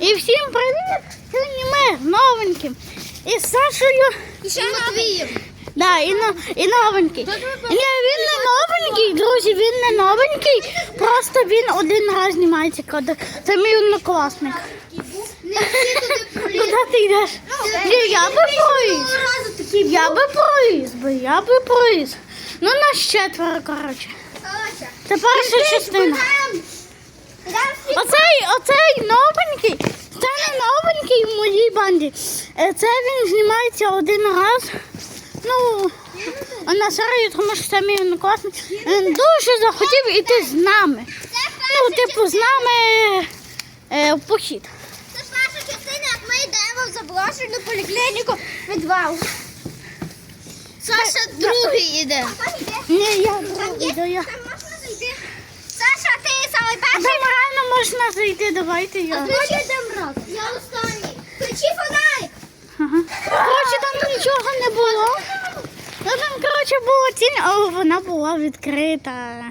І всім привіт! Сьогодні ми з новеньким. І з Сашою. І ще Матвієм. Да, і, но, і новенький. Ні, він не новенький, друзі, він не новенький. Просто він один раз знімається. коли- Це мій однокласник. Куди ти йдеш? Ні, я би проїзд. Я би проїзд, би, я би проїзд. Ну, нас четверо, коротше. Це перша частина. Оцей, оцей новенький, це не новенький в моїй. Е, Це він знімається один раз. Ну, а на серію, тому що це мій однокласник. Він дуже захотів іти з нами. Ну, типу, з нами е, в похід. Це перша частина, як ми йдемо в заброшену поліклініку підвал. Саша другий іде. Ні, я другий іду, я. Саша, ти самий А перший. Там реально можна зайти, давайте я. Ключі йдемо раз. Я останній. Ключі фонарик. Ага. Коротше, там нічого не було. Ну там, коротше, була тінь, але вона була відкрита.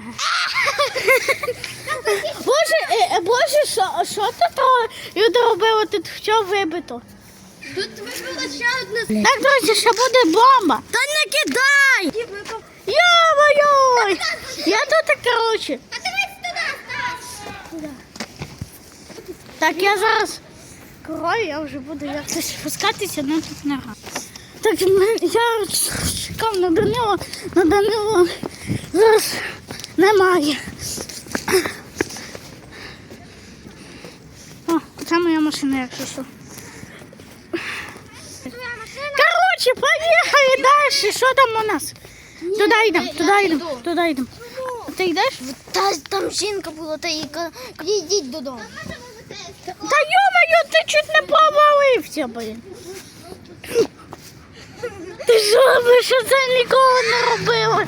Боже, е, е, боже, що, що тут ро- люди робили? Тут що вибито? Тут вибила ще одна. Так, друзі, ще буде бомба. Та не кидай! Йо-моє! Я тут, коротше. А дивись туди, Стас. Так, я зараз король, я вже буду якось спускатися, але тут не. Так, я чекав на Данила, на Данила зараз немає. О, це моя машина, якщо що. Коротше, поїхали далі. Що там у нас? Туди йдемо, туди йдемо, туди йдемо. Ти йдеш? Та там жінка була, та їй ка- йдіть додому. Та йо-моє, ти чуть не провалився, блін. Ти що, це ніколи не робили?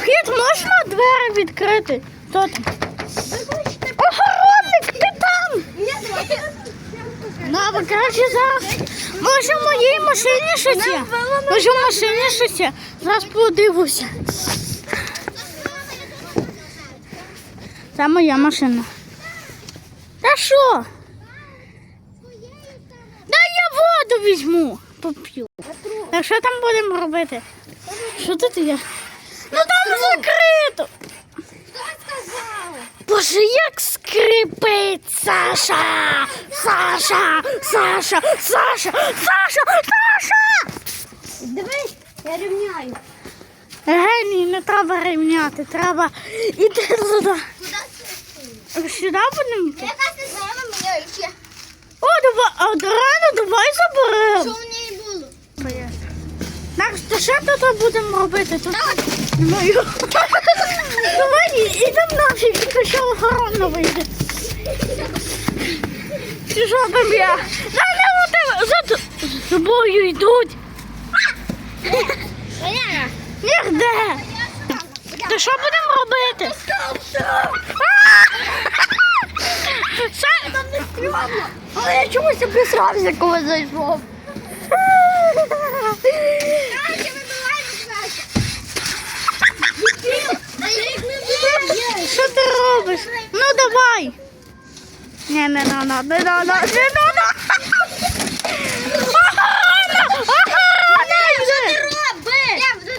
Вхід можна двері відкрити? Хто там? Охоронник, ти там? Ну, а краще зараз. Може в моїй машині щось є? Може в машині щось є? Зараз подивлюся. Це моя машина. Та що? Дай я воду візьму, поп'ю. Так що там будемо робити? Що тут є? Ну там закрито. Боже, як скрипить Саша! Саша! Саша! Саша! Саша! Саша! Дивись, я рівняю. Геній, не треба рівняти, треба іти туди. Сюди будемо йти? О, давай, а реально, давай Що в ній було? Так, то що тут будемо робити? Тут мою. Давай ідемо нафіг, тільки що охорона вийде. Чи що там я? Да, не за тобою йдуть. Нігде. То що будемо робити? Са- Там не стрьомно. Але я чомусь обісрався, коли зайшов. Катя, вибивай Саша. Та їх не б'є. Що ти робиш? Ну давай. Не, не надо, не надо, не надо. Охорона! Охорона йде! Роби! Я буду